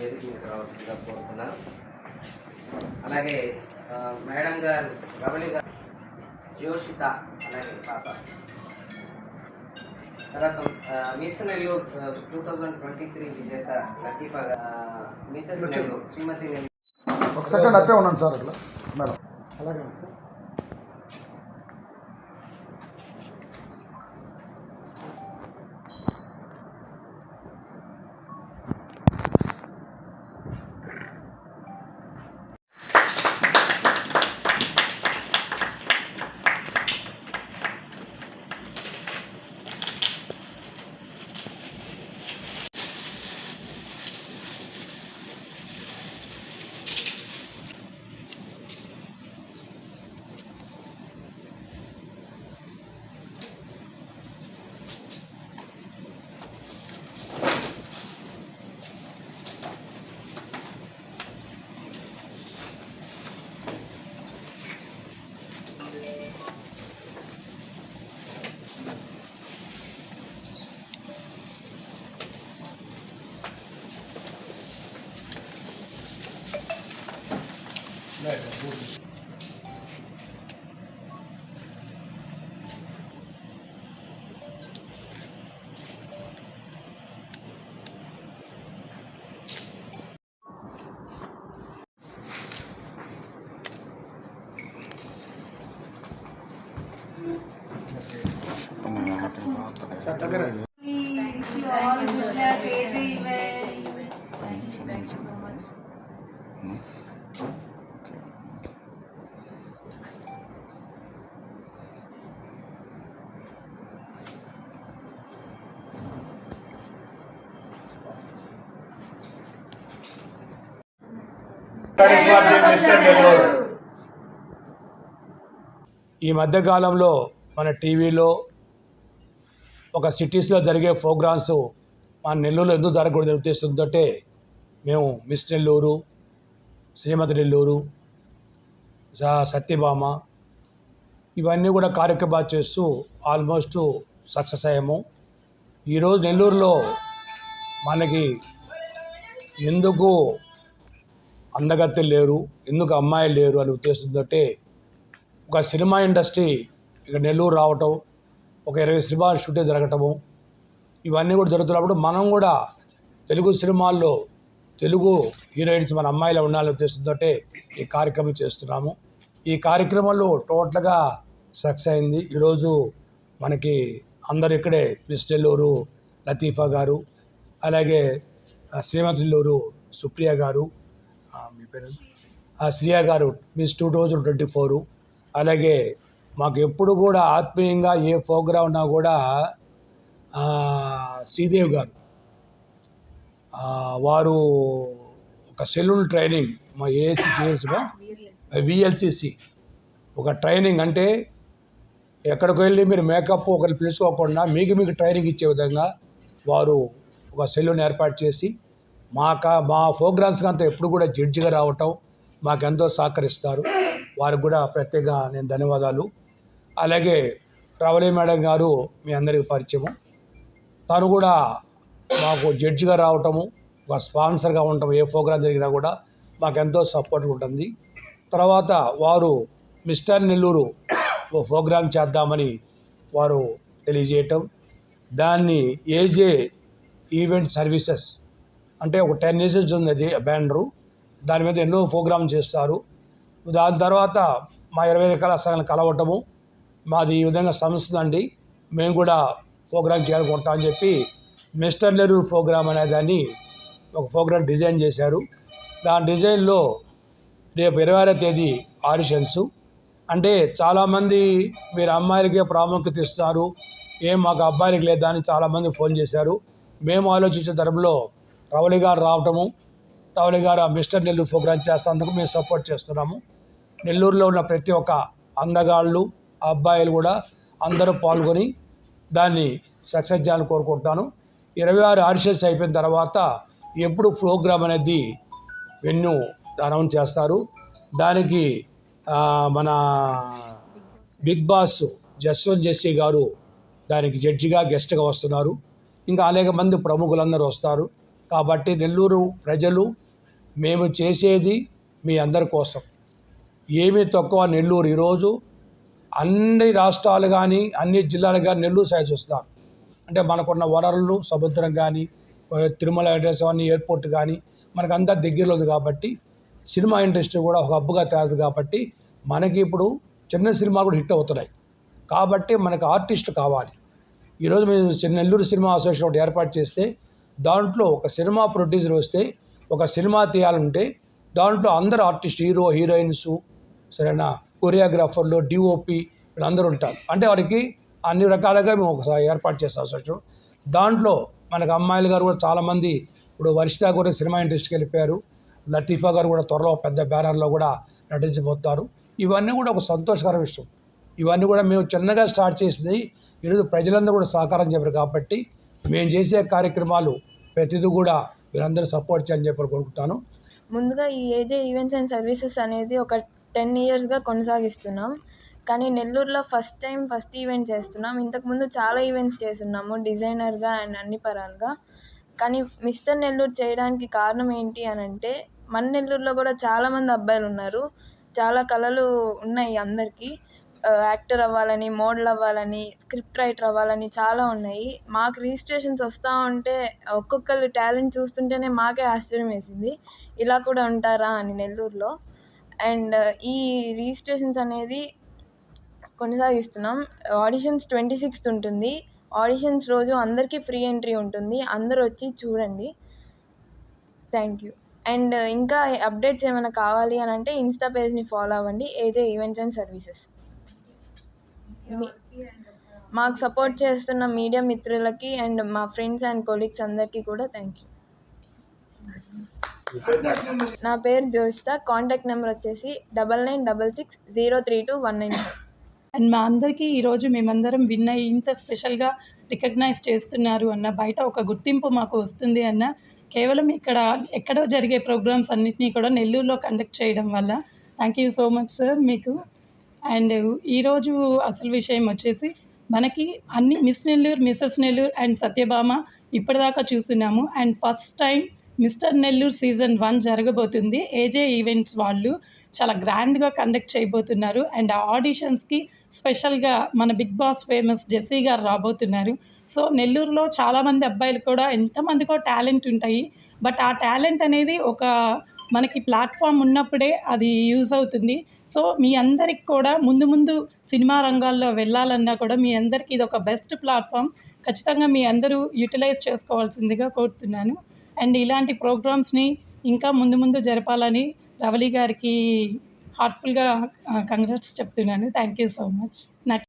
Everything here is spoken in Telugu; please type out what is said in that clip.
వేదిక మీద రావాల్సిందిగా కోరుతున్నాను. అలాగే మేడం గారు రమణి గారు జోషిత అలాగే పాప. తర్వాత Miss Nellore two thousand twenty three విజేత లతీఫా మిసెస్ నెల్లూరు శ్రీమతి నెల్లూరు. ఒక సెకండ్ అట్టే ఉన్నాను సార్ అట్లా. మేడం. అలాగే sir. Thank you, Mr. Bellore. ఈ మధ్యకాలంలో మన టీవీలో ఒక సిటీస్లో జరిగే ప్రోగ్రామ్స్ మన నెల్లూరులో ఎందుకు జరగకూడదు ఉద్దేశంతో మేము మిస్ నెల్లూరు శ్రీమతి నెల్లూరు స- సత్యభామ ఇవన్నీ కూడా కార్యక్రమాలు చేస్తూ ఆల్మోస్ట్ సక్సెస్ అయ్యాము. ఈరోజు నెల్లూరులో మనకి ఎందుకు అందగత్తెలు లేరు ఎందుకు అమ్మాయిలు లేరు అనే ఉద్దేశంతో ఒక సినిమా ఇండస్ట్రీ ఇక నెల్లూరు రావటం ఒక ఇరవై సినిమాలు షూటింగ్ జరగటము ఇవన్నీ కూడా జరుగుతున్నప్పుడు మనం కూడా తెలుగు సినిమాల్లో తెలుగు హీరోయిన్స్ మన అమ్మాయిలు ఉండాలనే ఉద్దేశంతో ఈ కార్యక్రమం చేస్తున్నాము. ఈ కార్యక్రమంలో టోటల్గా సక్సెస్ అయింది. ఈరోజు మనకి అందరు ఇక్కడే మిస్ నెల్లూరు లతీఫా గారు అలాగే శ్రీమతి నెల్లూరు సుప్రియ గారు మీ పేరు? ఆ శ్రియా గారు Miss two thousand twenty four. అలాగే మాకు ఎప్పుడు కూడా ఆత్మీయంగా ఏ ప్రోగ్రాం ఉన్నా కూడా శ్రీదేవి గారు వారు ఒక సెలూన్ ట్రైనింగ్ మా ఏసీసీఎల్స్గా విఎల్సిసి ఒక ట్రైనింగ్ అంటే ఎక్కడికి వెళ్ళి మీరు మేకప్ ఒకరు పిలుచుకోకుండా మీకు మీకు ట్రైనింగ్ ఇచ్చే విధంగా వారు ఒక సెలూన్ ఏర్పాటు చేసి మా కా మా ప్రోగ్రామ్స్కి అంతా ఎప్పుడు కూడా జడ్జిగా రావటం మాకెంతో సహకరిస్తారు. వారికి కూడా ప్రత్యేక నేను ధన్యవాదాలు. అలాగే రవళి మేడం గారు మీ అందరికీ పరిచయము తను కూడా మాకు జడ్జిగా రావటము ఒక స్పాన్సర్గా ఉండటం ఏ ప్రోగ్రాం జరిగినా కూడా మాకెంతో సపోర్ట్గా ఉంటుంది. తర్వాత వారు మిస్టర్ నెల్లూరు ఓ ప్రోగ్రాం చేద్దామని వారు తెలియజేయటం. దాన్ని ఏజే ఈవెంట్ సర్వీసెస్ అంటే ఒక టెన్ ఇయర్స్ ఉంది అది బ్యానరు. దాని మీద ఎన్నో ప్రోగ్రామ్ చేస్తారు. దాని తర్వాత మా ఇరవై ఐదు కళాశాలను కలవటము. మాది ఈ విధంగా సంస్థ అండి మేము కూడా ప్రోగ్రామ్ చేయాలనుకుంటామని చెప్పి మిస్టర్ నెల్లూరు ప్రోగ్రామ్ అనే దాన్ని ఒక ప్రోగ్రామ్ డిజైన్ చేశారు. దాని డిజైన్లో రేపు ఇరవై ఆరో తేదీ ఆడిషన్స్. అంటే చాలామంది మీరు అమ్మాయిలకే ప్రాముఖ్యత ఇస్తారు ఏం మాకు అబ్బాయిలకి లేదా అని చాలామంది ఫోన్ చేశారు. మేము ఆలోచించే తరంలో రవళి గారు రావటము. రవళి గారు ఆ మిస్టర్ నెల్లూరు ప్రోగ్రామ్ చేస్తున్నందుకు మేము సపోర్ట్ చేస్తున్నాము. నెల్లూరులో ఉన్న ప్రతి ఒక్క అందగాళ్ళు అబ్బాయిలు కూడా అందరూ పాల్గొని దాన్ని సక్సెస్ చేయాలని కోరుకుంటున్నాను. ఇరవై ఆరు ఆర్షస్ అయిపోయిన తర్వాత ఎప్పుడు ప్రోగ్రామ్ అనేది వెన్యూ అనౌన్స్ చేస్తారు. దానికి మన బిగ్ బాస్ జస్వంత్ జెస్సీ గారు దానికి జడ్జిగా గెస్ట్గా వస్తున్నారు. ఇంకా అనేక మంది ప్రముఖులందరూ వస్తారు. కాబట్టి నెల్లూరు ప్రజలు మేము చేసేది మీ అందరి కోసం. ఏమీ తక్కువ నెల్లూరు ఈరోజు. అన్ని రాష్ట్రాలు కానీ అన్ని జిల్లాలు కానీ నెల్లూరు సైజ్ వస్తారు అంటే మనకున్న వనరులు సముద్రం కానీ తిరుమల వెంకటేశ్వర స్వామి ఎయిర్పోర్ట్ కానీ మనకంతా దగ్గరలో ఉంది కాబట్టి సినిమా ఇండస్ట్రీ కూడా ఒక హబ్బుగా తయారు కాబట్టి మనకి ఇప్పుడు చిన్న సినిమా కూడా హిట్ అవుతున్నాయి. కాబట్టి మనకు ఆర్టిస్ట్ కావాలి. ఈరోజు మేము నెల్లూరు సినిమా అసోసియేషన్ ఒకటి ఏర్పాటు చేస్తే దాంట్లో ఒక సినిమా ప్రొడ్యూసర్ వస్తే ఒక సినిమా తీయాలంటే దాంట్లో అందరు ఆర్టిస్ట్ హీరో హీరోయిన్స్ సరేనా? కొరియోగ్రాఫర్లు డిఓపి వీళ్ళందరూ ఉంటారు. అంటే వారికి అన్ని రకాలుగా మేము ఒకసారి ఏర్పాటు చేస్తాం అసోసియేషన్ దాంట్లో మనకు అమ్మాయిలు గారు కూడా చాలామంది ఇప్పుడు వర్షిత కూడా సినిమా ఇండస్ట్రీకి వెళ్ళిపోయారు. లతీఫా గారు కూడా త్వరలో పెద్ద బ్యానర్లో కూడా నటించబోతారు. ఇవన్నీ కూడా ఒక సంతోషకర విషయం. ఇవన్నీ కూడా మేము చిన్నగా స్టార్ట్ చేసింది ఈరోజు ప్రజలందరూ కూడా సహకారం చెప్పారు కాబట్టి మేము చేసే కార్యక్రమాలు ప్రతిదీ కూడా మీరందరూ సపోర్ట్ చేయాలని చెప్పి కోరుకుంటాను. ముందుగా ఈ ఏజే ఈవెంట్స్ అండ్ సర్వీసెస్ అనేది ఒక టెన్ ఇయర్స్గా కొనసాగిస్తున్నాం. కానీ నెల్లూరులో ఫస్ట్ టైం ఫస్ట్ ఈవెంట్ చేస్తున్నాం. ఇంతకుముందు చాలా ఈవెంట్స్ చేస్తున్నాము డిజైనర్గా అండ్ అన్ని పరాలుగా. కానీ మిస్టర్ నెల్లూరు చేయడానికి కారణం ఏంటి అని అంటే మన నెల్లూరులో కూడా చాలామంది అబ్బాయిలు ఉన్నారు. చాలా కళలు ఉన్నాయి అందరికీ. యాక్టర్ అవ్వాలని మోడల్ అవ్వాలని స్క్రిప్ట్ రైటర్ అవ్వాలని చాలా ఉన్నాయి. మాకు రిజిస్ట్రేషన్స్ వస్తూ ఉంటే ఒక్కొక్కరి టాలెంట్ చూస్తుంటేనే మాకే ఆశ్చర్యం వేసింది. ఇలా కూడా ఉంటారా అని నెల్లూరులో. అండ్ uh, ఈ రిజిస్ట్రేషన్స్ అనేది కొనసాగిస్తున్నాం. ఆడిషన్స్ ట్వంటీ సిక్స్త్ ఉంటుంది. ఆడిషన్స్ రోజు అందరికీ ఫ్రీ ఎంట్రీ ఉంటుంది. అందరూ వచ్చి చూడండి. థ్యాంక్ యూ అండ్ uh, ఇంకా అప్డేట్స్ ఏమైనా కావాలి అని అంటే ఇన్స్టా పేజ్ని ఫాలో అవ్వండి. ఏజే ఈవెంట్స్ అండ్ సర్వీసెస్ మీ- మాకు సపోర్ట్ చేస్తున్న మీడియా మిత్రులకి అండ్ మా ఫ్రెండ్స్ అండ్ కొలీగ్స్ అందరికీ కూడా థ్యాంక్ యూ నా పేరు జోషిత కాంటాక్ట్ నెంబర్ వచ్చేసి double nine double six zero three two one nine and మా అందరికీ ఈరోజు మేమందరం విన్ అయ్యి ఇంత స్పెషల్గా రికగ్నైజ్ చేస్తున్నారు అన్న బయట ఒక గుర్తింపు మాకు వస్తుంది అన్న. కేవలం ఇక్కడ ఎక్కడో జరిగే ప్రోగ్రామ్స్ అన్నిటినీ కూడా నెల్లూరులో కండక్ట్ చేయడం వల్ల thank you so much sir మీకు. అండ్ ఈరోజు అసలు విషయం వచ్చేసి మనకి అన్ని Miss Nellore Mrs Nellore and Satyabhama ఇప్పటిదాకా చూస్తున్నాము. And first time Mr Nellore season one జరగబోతుంది. ఏజే ఈవెంట్స్ వాళ్ళు చాలా గ్రాండ్గా కండక్ట్ చేయబోతున్నారు. అండ్ ఆ ఆడిషన్స్కి స్పెషల్గా మన బిగ్ బాస్ ఫేమస్ జెస్సీ గారు రాబోతున్నారు. సో నెల్లూరులో చాలామంది అబ్బాయిలు కూడా ఎంతమందికో టాలెంట్ ఉంటాయి. బట్ ఆ టాలెంట్ అనేది ఒక మనకి ప్లాట్ఫామ్ ఉన్నప్పుడే అది యూజ్ అవుతుంది. సో మీ అందరికి కూడా ముందు ముందు సినిమా రంగాల్లో వెళ్ళాలన్నా కూడా మీ అందరికీ ఇది ఒక బెస్ట్ ప్లాట్ఫామ్. ఖచ్చితంగా మీ అందరూ యూటిలైజ్ చేసుకోవాల్సిందిగా కోరుతున్నాను. అండ్ ఇలాంటి ప్రోగ్రామ్స్ని ఇంకా ముందు ముందు జరపాలని రవలి గారికి హార్ట్ఫుల్గా కంగ్రాట్స్ చెప్తున్నాను. థ్యాంక్ యూ సో మచ్ నాకు